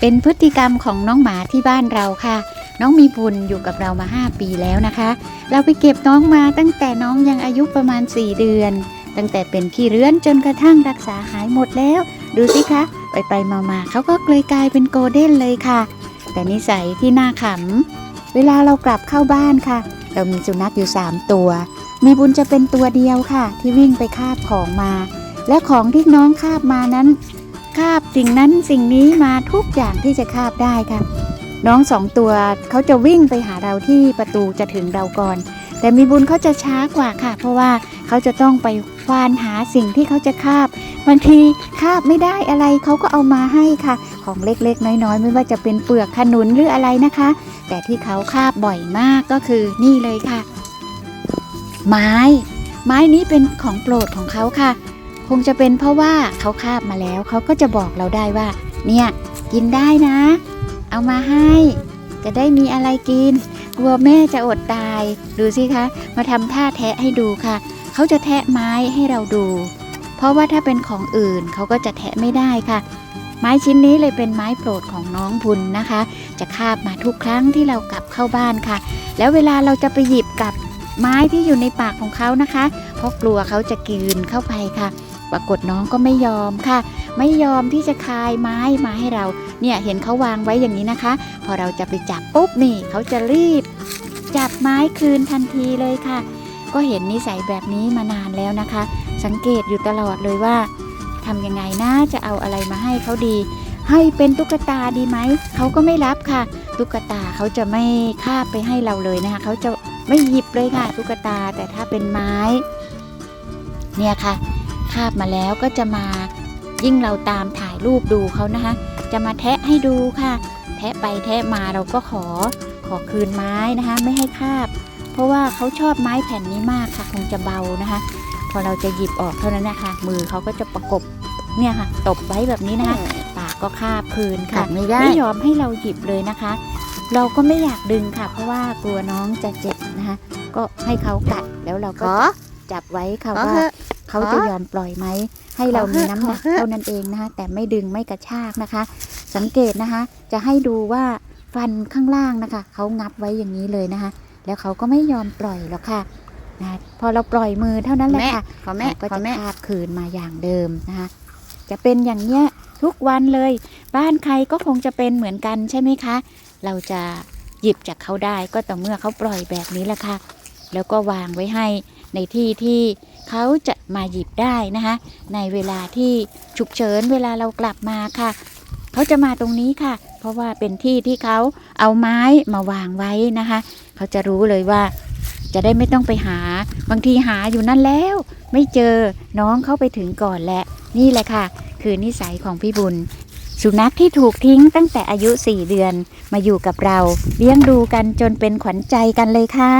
เป็นพฤติกรรมของน้องหมาที่บ้านเราค่ะ น้องมีบุญอยู่กับเรามา 5 ปีแล้วนะคะ เราไปเก็บน้องมาตั้งแต่น้องยังอายุประมาณ 4 เดือน ตั้งแต่เป็นขี้เรื้อนจนกระทั่งรักษาหายหมดแล้ว ดูสิคะ ไปไปมามาเขาก็เลยกลายเป็นโกลเด้นเลยค่ะ แต่นิสัยที่น่าขำเวลาเรากลับเข้าบ้านค่ะ เรามีสุนัขอยู่ 3 ตัว มีบุญจะเป็นตัวเดียวค่ะ ที่วิ่งไปคาบของมา และของที่น้องคาบมานั้น คาบสิ่งนั้นสิ่งนี้มาทุกอย่างที่จะคาบได้ค่ะ น้องสองตัวเขาจะวิ่งไปหาเราที่ประตูจะถึงเราก่อน แต่มีบุญเขาจะช้ากว่าค่ะ เพราะว่าเขาจะต้องไปควานหาสิ่งที่เขาจะคาบบางทีคาบไม่ได้อะไรเขาก็เอามาให้ค่ะ ของเล็กๆ น้อยๆ ไม่ว่าจะเป็นเปลือกขนุนหรืออะไรนะคะ แต่ที่เขาคาบบ่อยมากก็คือนี่เลยค่ะ ไม้ ไม้นี้เป็นของโปรดของเขาค่ะ คงจะเป็นเพราะว่าเขาคาบมาแล้วเขาก็จะบอกเราได้ว่า เนี่ยกินได้นะ เอามาให้ จะได้มีอะไรกิน กลัวแม่จะอดตาย ดูสิคะ มาทำท่าแทะให้ดูค่ะ เขาจะแทะไม้ให้เราดู เพราะว่าถ้าเป็นของอื่นเขาก็จะแทะไม่ได้ค่ะ ไม้ชิ้นนี้เลยเป็นไม้โปรดของน้องพุนนะคะ จะคาบมาทุกครั้งที่เรากลับเข้าบ้านค่ะ แล้วเวลาเราจะไปหยิบกับไม้ที่อยู่ในปากของเขานะคะ เพราะกลัวเขาจะกลืนเข้าไปค่ะ ปรากฏน้องก็ไม่ยอมค่ะ ไม่ยอมที่จะคายไม้มาให้เรา เนี่ยเห็นเขาวางไว้อย่างนี้นะคะ พอเราจะไปจับปุ๊บนี่เขาจะรีบ จับไม้คืนทันทีเลยค่ะ ก็เห็นนิสัยแบบนี้มานานแล้วนะคะ สังเกตอยู่ตลอดเลยว่าทำยังไงนะจะเอาอะไรมาให้เขาดี ให้เป็นตุ๊กตาดีไหมเขาก็ไม่รับค่ะ ตุ๊กตาเขาจะไม่คาบไปให้เราเลยนะคะเขาจะไม่หยิบเลยค่ะตุ๊กตาแต่ถ้าเป็นไม้ เนี่ยค่ะ คาบมาแล้วก็จะมายิ่งเราตามถ่ายรูปดูเขานะคะ จะมาแทะให้ดูค่ะ แทะไปแทะมาเราก็ขอขอคืนไม้นะคะ ไม่ให้คาบ เพราะว่าเขาชอบไม้แผ่นนี้มากค่ะ คงจะเบานะคะ พอเราจะหยิบออกเท่านั้นนะคะ มือเขาก็จะประกบเนี่ยค่ะ ตบไว้แบบนี้นะคะปากก็คาบคืนค่ะไม่ได้ไม่ยอมให้เราหยิบเลยนะคะ เราก็ไม่อยากดึงค่ะ เพราะว่ากลัวน้องจะเจ็บนะคะ ก็ให้เขากัดแล้วเราขก็อจับไว้ค่ะขอว่า เถอะเขาขอจะยอมปล่อยไหม ให้เราขอเถมีอะน้ำหนักขอเถอะเท่านั้นเองนะคะ แต่ไม่ดึงไม่กระชากนะคะ สังเกตนะคะ จะให้ดูว่าฟันข้างล่างนะคะ เขางับไว้อย่างนี้เลยนะคะ แล้วเขาก็ไม่ยอมปล่อยหรอกค่ะนะพอเราปล่อยมือเท่านั้นแหละแม่ค่ะขอแม่เขาก็ขอจะแม่คาบคืนมาอย่างเดิมนะคะ จะเป็นอย่างเนี้ยทุกวันเลย บ้านใครก็คงจะเป็นเหมือนกันใช่ไหมคะ เราจะหยิบจากเขาได้ก็ต่อเมื่อเขาปล่อยแบบนี้แหละค่ะ แล้วก็วางไว้ให้ในที่ที่เขาจะ มาหยิบได้นะคะ ในเวลาที่ฉุกเฉินเวลาเรากลับมาค่ะ เขาจะมาตรงนี้ค่ะ เพราะว่าเป็นที่ที่เขาเอาไม้มาวางไว้นะคะ เขาจะรู้เลยว่าจะได้ไม่ต้องไปหา บางทีหาอยู่นั่นแล้ว ไม่เจอน้องเข้าไปถึงก่อนแหละนี่แหละค่ะ คือนิสัยของพี่บุญ สุนัขที่ถูกทิ้งตั้งแต่อายุ 4 เดือน มาอยู่กับเรา เลี้ยงดูกันจนเป็นขวัญใจกันเลยค่ะ